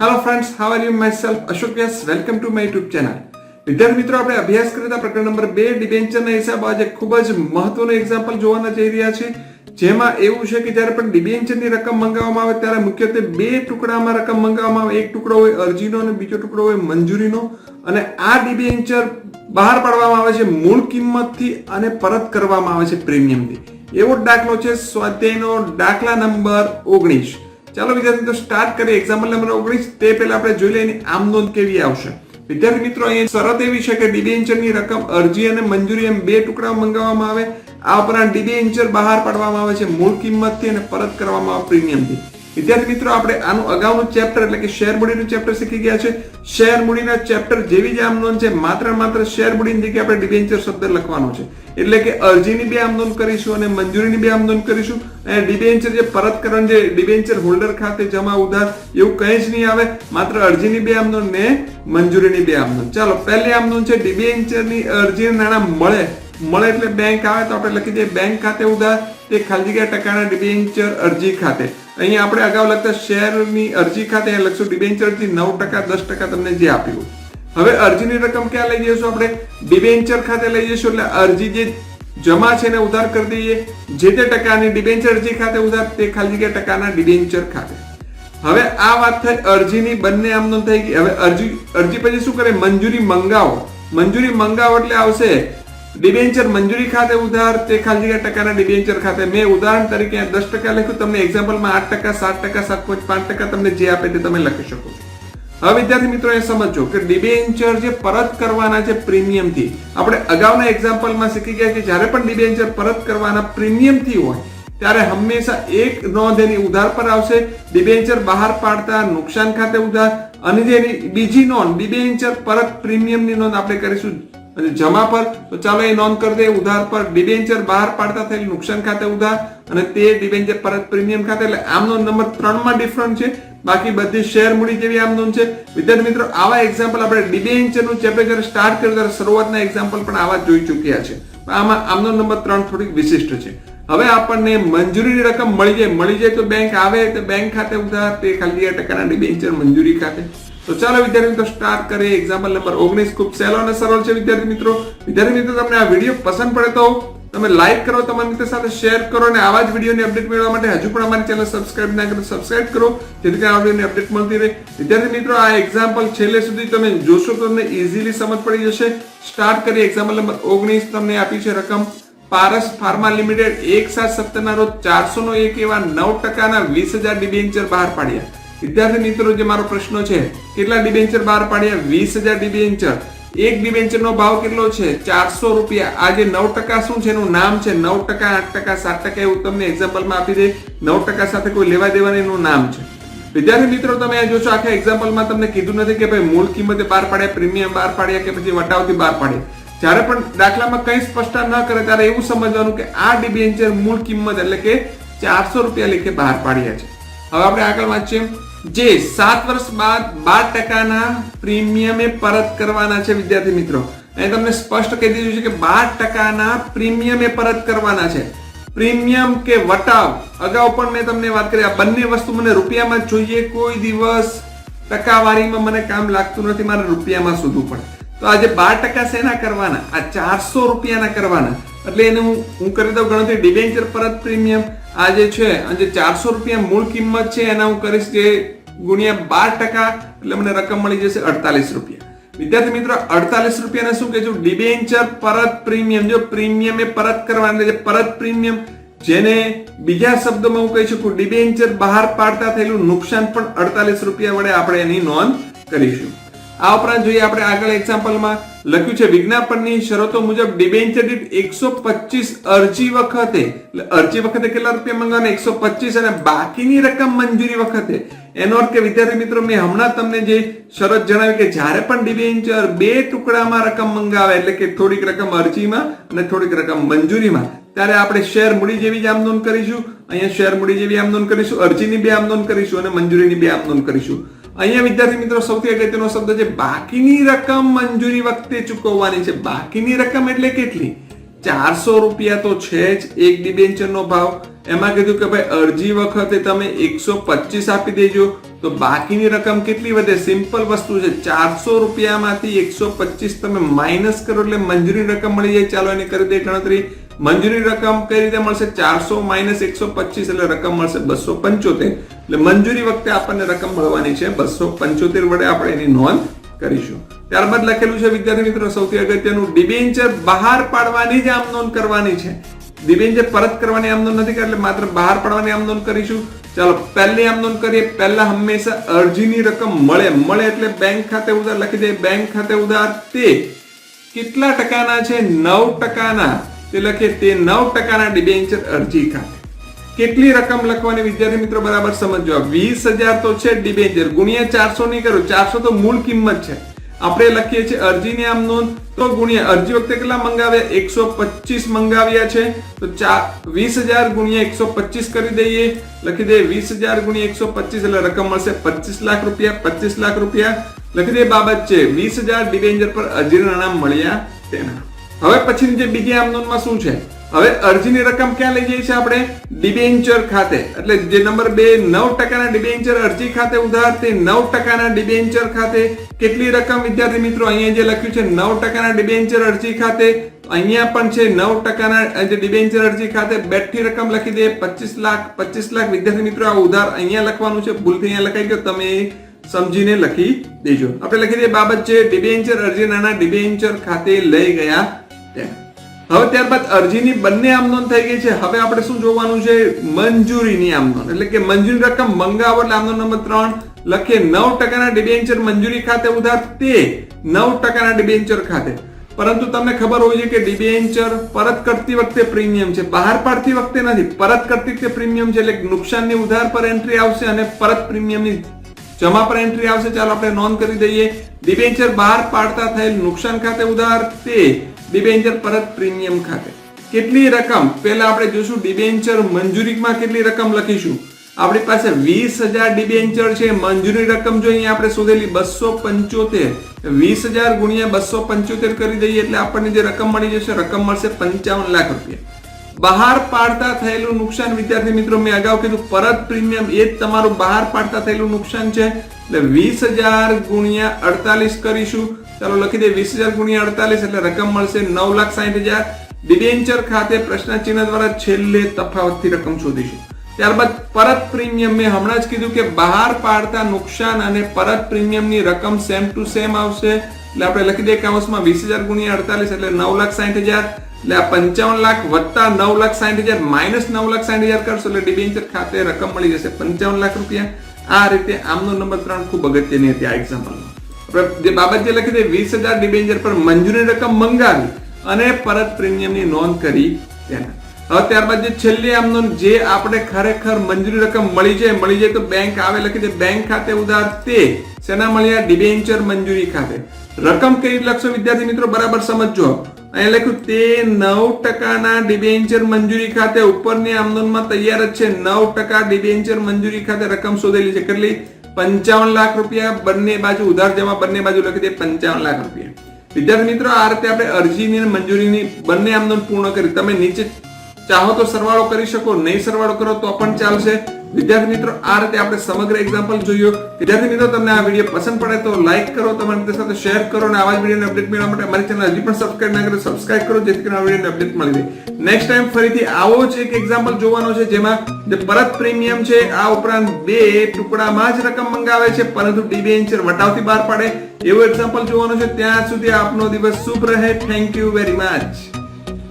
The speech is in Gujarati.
Hello friends how are you my self Ashok Vyas welcome to my YouTube channel વિદ્યાર્થી મિત્રો, આપણે અભ્યાસ કરતા પ્રકરણ નંબર બે, ડિબેન્ચરના હિસાબ આજે ખૂબ જ મહત્વનું એક્ઝામ્પલ જોવાના જઈ રહ્યા છે. જેમાં એવું છે કે જ્યારે પણ ડિબેન્ચરની રકમ મંગાવવામાં આવે ત્યારે મુખ્યત્વે બે ટુકડામાં રકમ મંગાવવામાં આવે. એક ટુકડો હોય અરજીનો અને બીજો ટુકડો હોય મંજૂરીનો. અને આ ડિબેન્ચર બહાર પાડવામાં આવે છે મૂળ કિંમતથી અને પરત કરવામાં આવે છે પ્રીમિયમથી. એવો દાખલો છે સ્વાધ્યાયનો દાખલા નંબર ઓગણીસ. ચાલો વિદ્યાર્થી મિત્રો સ્ટાર્ટ કરીએ. એક્ઝામ્પલ નંબર ઓગણીસ. તે પહેલા આપણે જોઈ લઈએ આમ નોંધ કેવી આવશે. વિદ્યાર્થી મિત્રો, અહીંયા શરત એવી છે કે ડિબેન્ચરની રકમ, અરજી અને મંજૂરી એમ બે ટુકડા મંગાવવામાં આવે. આ ઉપરાંત ડિબેન્ચર બહાર પાડવામાં આવે છે મૂળ કિંમતથી અને પરત કરવામાં આવે પ્રીમિયમથી વિદ્યાર્થી મિત્રો, આપણે આનું અગાઉનું ચેપ્ટર એટલે કે શેર મૂડીનું ચેપ્ટર શીખી ગયા છે. શેર મૂડીના ચેપ્ટર જેવી જ આમ છે, માત્ર માત્ર શેર મૂડીની જગ્યાએ આપણે ડિબેન્ચર શબ્દ લખવાનો છે. એટલે કે અરજીની બે આમ કરીશું અને મંજૂરીની બે આમ કરીશું. અને ડિબેન્ચર જે પરત કરવાનું જે ડિબેન્ચર હોલ્ડર ખાતે જમા ઉધાર એવું કંઈ જ નહીં આવે, માત્ર અરજીની બે આમનોન ને મંજૂરીની બે આમ ચાલો, પહેલી આમનોન છે ડિબેન્ચરની અરજી નાણાં મળે. મળે એટલે બેંક આવે તો આપણે લખી દઈએ બેંક ખાતે ઉધાર, તે ખાલી જગ્યા ટકાના ડિબેન્ચર અરજી ખાતે. અહીંયા આપણે અગાઉ લખતા શેરની અરજી ખાતે અહીંયા લખશું ડિબેન્ચર નવ ટકા, દસ ટકા તમને જે આપ્યું. હવે અરજીની રકમ ક્યાં લઈ જઈશું આપણે? ડિબેન્ચર ખાતે લઈ જઈશું, એટલે અરજી જે જમા છે ને ઉધાર કરી દઈએ. જે તે ટકાની ડિબેન્ચર અરજી ખાતે ઉધાર, તે ખાલી જગ્યા ટકાના ડિબેન્ચર ખાતે. હવે આ વાત થઈ અરજીની, બંને આમ નોંધ થઈ ગઈ. હવે અરજી અરજી પછી શું કરે? મંજૂરી મંગાવો. મંજૂરી મંગાવો એટલે આવશે ડિબેન્ચર મંજૂરી ખાતે ઉધાર તે ખાલી જગ્યા ટકાના ડિબેન્ચર ખાતે. મેં ઉદાહરણ તરીકે દસ ટકા લખ્યું, તમને એક્ઝામ્પલમાં આઠ ટકા, સાત ટકા, સાત પોઈન્ટ પાંચ ટકા તમને જે આપે તે તમે લખી શકો છો. હવે વિદ્યાર્થી મિત્રો, એ સમજો કે ડિબેન્ચર જે પરત કરવાના છે પ્રીમિયમથી, આપણે અગાઉના એક્ઝામ્પલમાં શીખી ગયા કે જ્યારે પણ ડિબેન્ચર પરત કરવાના પ્રીમિયમથી હોય, ત્યારે હંમેશા એક નોંધ એની ઉધાર પર આવશે. ડિબેન્ચર બહાર પાડતા નુકસાન ખાતે ઉધાર, અને જેની બીજી નોંધ, ડિબેન્ચર પરત પ્રીમિયમની નોંધ આપણે કરીશું. અને જમા પર તો ચાલો એ નોંધ કરી દે ઉધાર પર ડિબેન્ચર બહાર પાડતા થયેલ નુકસાન ખાતે ઉધાર અને તે ડિબેન્ચર પરત પ્રીમિયમ ખાતે. એટલે આમનો નંબર ત્રણમાં ડિફરન્ટ છે. બાકી બધી શેર મૂડી જેવી આમ નોંધ છે. વિદ્યાર્થી મિત્રો, આવા એક્ઝામ્પલ આપણે ડિબેન્ચરનું ચેપ્ટર જ્યારે સ્ટાર્ટ કર્યું ત્યારે શરૂઆતના એક્ઝામ્પલ પણ આવા જોઈ ચૂક્યા છે. આમાં આમનો નંબર ત્રણ થોડીક વિશિષ્ટ છે. હવે આપણને મંજૂરીની રકમ મળી જાય. મળી જાય તો બેંક આવે, તો બેંક ખાતે ઉધાર, તે ખાલી ટકાના ડિબેન્ચર મંજૂરી ખાતે. તો ચાલો વિદ્યાર્થી મિત્રો સ્ટાર્ટ કરીએ. એક્ઝામ્પલ નંબર ઓગણીસ ખૂબ સહેલો અને સરળ છે વિદ્યાર્થી મિત્રો. વિદ્યાર્થી મિત્રો, તમને આ વીડિયો પસંદ પડે તો તમે લાઈક કરો, તમારા મિત્રો સાથે શેર કરો અને આવા જ વિડીયોની અપડેટ મેળવવા માટે હજુ પણ અમારી ચેનલ સબસ્ક્રાઇબ ના કરો સબસ્ક્રાઇબ કરો. જેથી કરીને આ વિડીયોની અપડેટ મળતી રહે. વિદ્યાર્થી મિત્રો, આ એક્ઝામ્પલ છેલ્લે સુધી તમે જોશો તો તમને ઇઝીલી સમજ પડી જશે. સ્ટાર્ટ કરીએ. એક્ઝામ્પલ નંબર ઓગણીસ તમને આપી છે રકમ. પારસ ફાર્મા લિમિટેડ એક સાત સત્તરના રોજ ચારસો નો એક એવા નવ ટકાના વીસ હજાર ડિબેન્ચર બહાર પાડ્યા. વિદ્યાર્થી મિત્રો, જે મારો પ્રશ્ન છે, કેટલા ડિબેન્ચર બહાર પાડ્યા? વીસ હજાર ડિબેન્ચર એક ડિબેન્ચર નો ભાવ કેટલો છે? ચારસો રૂપિયા. આજે નવ ટકા શું છે? એનું નામ છે નવ ટકા, આઠ ટકા, સાત ટકા એવું તમને એક્ઝામ્પલમાં આપી દે. નવ ટકા સાથે કોઈ લેવા દેવાનું એનું નામ છે. વિદ્યાર્થી મિત્રો, તમે આ જોશો, આખા એક્ઝામ્પલમાં તમને કીધું નથી કે ભાઈ મૂળ કિંમતે બહાર પાડ્યા, પ્રીમિયમ બહાર પાડ્યા કે પછી વટાવથી બહાર પાડ્યા. જ્યારે પણ દાખલામાં કંઈ સ્પષ્ટતા ન કરે, ત્યારે એવું સમજવાનું કે આ ડિબેન્ચર મૂળ કિંમત એટલે કે ચારસો રૂપિયા લેખે બહાર પાડ્યા છે. હવે આપણે આગળ વાંચીએ. જે સાત વર્ષ બાદ બાર ટકાના પ્રીમિયમે પરત કરવાના છે વિદ્યાર્થી મિત્રો. અહીં તમને સ્પષ્ટ કહી દીધું છે કે બાર ટકાના પ્રીમિયમે પરત કરવાના છે. પ્રીમિયમ કે વટાવ, અગાઉ પણ મેં તમને વાત કરી, આ બંને વસ્તુ મને રૂપિયામાં જોઈએ, કોઈ દિવસ ટકાવારીમાં મને કામ લાગતું નથી, મારે રૂપિયામાં શોધવું પડે. તો આજે બાર ટકા શેના કરવાના? આ ચારસો રૂપિયાના કરવાના. એટલે એને હું હું કરી દઉં ગણતરી ડિબેન્ચર પરત પ્રીમિયમ આ જે છે જે ચારસો રૂપિયા મૂળ કિંમત છે, એના હું કરીશ જે ગુણ્યા બાર ટકા, એટલે મને રકમ મળી જશે અડતાલીસ રૂપિયા. વિદ્યાર્થી મિત્રો, અડતાલીસ રૂપિયાને શું કહેજો? ડિબેન્ચર પરત પ્રીમિયમ. જો પ્રીમિયમ એ પરત કરવાનું છે પરત પ્રીમિયમ, જેને બીજા શબ્દોમાં હું કહી શકું, ડિબેન્ચર બહાર પાડતા થયેલું નુકસાન પણ અડતાલીસ રૂપિયા વડે આપણે એની નોંધ કરીશું. આ ઉપરાંત જોઈએ આપણે આગળ એક્ઝામ્પલમાં લખ્યું છે, વિજ્ઞાપનની શરતો મુજબ ડિબેન્ચર દીઠ એકસો પચીસ અરજી વખતે અરજી વખતે કેટલા રૂપિયા મંગાવવાના એકસો પચીસ અને બાકીની રકમ મંજૂરી વખતે. એનો અર્થ કે, વિદ્યાર્થી મિત્રો, મેં હમણાં તમને જે શરત જણાવી કે જ્યારે પણ ડિબેન્ચર બે ટુકડામાં રકમ મંગાવે, એટલે કે થોડીક રકમ અરજીમાં અને થોડીક રકમ મંજૂરીમાં, ત્યારે આપણે શેર મૂડી જેવી જ આમ કરીશું. અહીંયા શેર મૂડી જેવી આમદોન કરીશું, અરજીની બે આમદોન કરીશું અને મંજૂરીની બે આમ કરીશું. અહીંયા વિદ્યાર્થી મિત્રો સૌથી અગત્યનો શબ્દ છે, બાકીની રકમ મંજૂરી વખતે ચૂકવવાની છે. બાકીની રકમ એટલે કેટલી? ચારસો રૂપિયા તો છે જ એક ડિબેન્ચરનો ભાવ. એમાં કીધું કે ભાઈ, અરજી વખતે તમે એકસો પચીસ આપી દેજો. તો તો બાકીની રકમ કેટલી વધે? સિમ્પલ વસ્તુ છે, ચારસો રૂપિયામાંથી એકસો પચીસ તમે માઇનસ કરો એટલે મંજૂરી રકમ મળી જાય. ચાલો એની કરી દે ગણતરી. મંજૂરી રકમ કઈ રીતે મળશે? ચારસો માઇનસ એકસો પચીસ એટલે રકમ મળશે બસો પંચોતેર. એટલે મંજૂરી વખતે આપણને રકમ મળવાની છે બસો પંચોતેર વડે આપણે એની નોંધ કરીશું. ત્યારબાદ લખેલું છે, વિદ્યાર્થી મિત્રો, સૌથી અગત્યનું ડિબેન્ચર બહાર પાડવાની જ આમ નોંધ કરવાની છે. ડિબેન્ચર પરત કરવાની આમ નોંધ નથી એટલે માત્ર બહાર પાડવાની આમ નોંધ કરીશું. ચાલો, પહેલી આમ નોંધ કરીએ. પહેલા હંમેશા અરજીની રકમ મળે. મળે એટલે બેંક ખાતે ઉધાર લખી દે બેંક ખાતે ઉધાર તે કેટલા ટકાના છે? નવ ટકાના. તે લખે તે નવ ટકાના ડિબેન્ચર અરજી ખાતે. કેટલી રકમ લખવાની વિદ્યાર્થી મિત્રો બરાબર સમજો વીસ હજાર તો છે ડિબેન્ચર. ગુણ્યા ચારસો નહીં કરો. ચારસો તો મૂળ કિંમત છે. આપણે લખીએ છીએ અરજીની આમ નોંધ. તો ગુણ્યા અરજી વખતે કેટલા મંગાવ્યા? એકસો પચીસ મંગાવ્યા છે. તો ચાર વીસ હજાર ગુણ્યા એકસો પચીસ કરી દઈએ. લખી દઈએ વીસ હજાર ગુણ્યા એકસો પચીસ એટલે રકમ મળશે પચીસ લાખ રૂપિયા, પચીસ લાખ રૂપિયા. લખી દઈએ બાબત છે. વીસ હજાર ડિબેન્જર પર અરજીના નામ મળ્યા તેના. હવે પછીની જે બીજી આમ નોંધમાં શું છે? હવે અરજીની રકમ ક્યાં લઈ જઈએ છીએ આપણે? ડિબેન્ચર ખાતે. એટલે જે નંબર બે, નવ ટકાના ડિબેન્ચર અરજી ખાતે ઉધાર તે નવ ટકાના ડિબેન્ચર ખાતે કેટલી રકમ? વિદ્યાર્થી મિત્રો, અહીંયા જે લખ્યું છે નવ ટકાના ડિબેન્ચર અરજી ખાતે, અહીંયા પણ છે નવ ટકાના જે ડિબેન્ચર અરજી ખાતે બેઠી રકમ લખી દે પચીસ લાખ પચીસ લાખ. વિદ્યાર્થી મિત્રો, આ ઉધાર અહીંયા લખવાનું છે. ભૂલથી અહીંયા લખાઈ ગયો. તમે સમજીને લખી દેજો. આપણે લખી દઈએ બાબત છે, ડિબેન્ચર અરજી નાના ડિબેન્ચર ખાતે લઈ ગયા. હવે ત્યારબાદ અરજીની બંને આમ નોંધ થઈ ગઈ છે. હવે આપણે શું જોવાનું છે? મંજૂરીની આમ એટલે કે મંજૂરી રકમ મંગાવો એટલે આમ નંબર ત્રણ લખીએ. નવ ટકાના ડિબેન્ચર મંજૂરી ખાતે ઉધાર તે નવ ટકાના ડિબેન્ચર ખાતે. પરંતુ તમને ખબર હોય છે કે ડિબેન્ચર પરત કરતી વખતે પ્રીમિયમ છે. બહાર પાડતી વખતે નથી. પરત કરતી વખતે પ્રીમિયમ છે એટલે નુકસાનની ઉધાર પર એન્ટ્રી આવશે અને પરત પ્રીમિયમની જમા પર એન્ટ્રી આવશે. ચાલો આપણે નોંધ કરી દઈએ. ડિબેન્ચર બહાર પાડતા થયેલ નુકસાન ખાતે ઉધાર તે ડિબેન્ચર પરત પ્રીમિયમ ખાતે. કેટલી રકમ? પહેલા આપણે જોશું ડિબેન્ચર મંજૂરીમાં કેટલી રકમ લખીશું. આપણી પાસે વીસ હજાર ડિબેન્ચર છે. મંજૂરી રકમ જો અહીંયા આપણે શોધેલી બસો પંચોતેર. વીસ હજાર ગુણ્યા બસો પંચોતેર કરી દઈએ એટલે આપણને જે રકમ મળી જશે, રકમ મળશે પંચાવન લાખ રૂપિયા. બહાર પાડતા થયેલું નુકસાન, વિદ્યાર્થી મિત્રો, મેં અગાઉ કીધું પરત પ્રીમિયમ, એ જ તમારું બહાર પાડતા થયેલું નુકસાન છે. એટલે વીસ હજાર ગુણ્યા અડતાલીસ કરીશું. ચાલો લખી દે વીસ હજાર ગુણ્યા અડતાલીસ એટલે રકમ મળશે નવ લાખ સાઠ હજાર. ડિબેન્ચર ખાતે પ્રશ્ન ચિહ્ન દ્વારા છેલ્લે તફાવતથી રકમ શોધીશું. ત્યારબાદ પરત પ્રીમિયમ મેં હમણાં જ કીધું કે બહાર પાડતા નુકસાન અને પરત પ્રીમિયમની રકમ સેમ ટુ સેમ આવશે. એટલે આપણે લખી દઈએ કાઉન્સમાં વીસ હજાર ગુણ્યા અડતાલીસ એટલે નવ લાખ સાઠ હજાર. એટલે આ પંચાવન લાખ વત્તા નવ લાખ સાઠ હજાર માઇનસ નવ લાખ સાઠ હજાર કરશો એટલે ડિબેન્ચર ખાતે રકમ મળી જશે પંચાવન લાખ રૂપિયા. આ રીતે આમનો નંબર ત્રણ ખૂબ અગત્યની હતી આ એક્ઝામ્પલમાં જે બાબત જે લખી દે વીસ હજાર ડિબેન્ચર પર મંજૂરી રકમ મંગાવી અને પરત પ્રીમિયમની નોંધ કરી તેના હવે ત્યારબાદ જે છેલ્લી આમનો જે આપણે ખરેખર મંજૂરી રકમ મળી જાય મળી જાય તો બેંક આવે લખી દે, બેંક ખાતે ઉધાર તે શેના મળ્યા ડિબેન્ચર મંજૂરી ખાતે. રકમ કઈ લખશો વિદ્યાર્થી મિત્રો? બરાબર સમજજો. અહીંયા લખ્યું, તે નવ ટકાના ડિબેન્ચર મંજૂરી ખાતે ઉપરની આમદનમાં તૈયાર જ છે. નવ ટકા ડિબેન્ચર મંજૂરી ખાતે રકમ શોધેલી છે. કેટલી? પંચાવન લાખ રૂપિયા બંને બાજુ, ઉધાર જમા બંને બાજુ લખી દે પંચાવન લાખ રૂપિયા. વિદ્યાર્થી મિત્રો, આ રીતે આપણે અરજીની અને મંજૂરીની બંને આમદન પૂર્ણ કરી. તમે નીચે ચાહો તો સરવાળો કરી શકો, નહીં સરવાળો કરો તો પણ ચાલશે. વિદ્યાર્થી મિત્રો, આ રીતે આપણે સમગ્ર એક્ઝામ્પલ જોયો વિદ્યાર્થી મિત્રો, તમને આ વીડિયો પસંદ પડે તો લાઈક કરો, તમારા મિત્રો સાથે શેર કરો અને આવા જ વિડીયોની અપડેટ મેળવવા માટે અમારી ચેનલ હજી પણ સબસ્ક્રાઇબ ના કરો સબસ્ક્રાઇબ કરો, જેથી કરીને આ વિડીયોની અપડેટ મળી રહે. નેક્સ્ટ ટાઈમ ફરીથી આવો જ એક એક્ઝામ્પલ જોવાનો છે, જેમાં જે પરત પ્રીમિયમ છે, આ ઉપરાંત બે ટુકડામાં જ રકમ મંગાવે છે, પરંતુ ડિબેન્ચર વટાવથી બહાર પાડે. એવો એક્ઝામ્પલ જોવાનો છે, ત્યાં સુધી આપનો દિવસ શુભ રહે. Thank you very much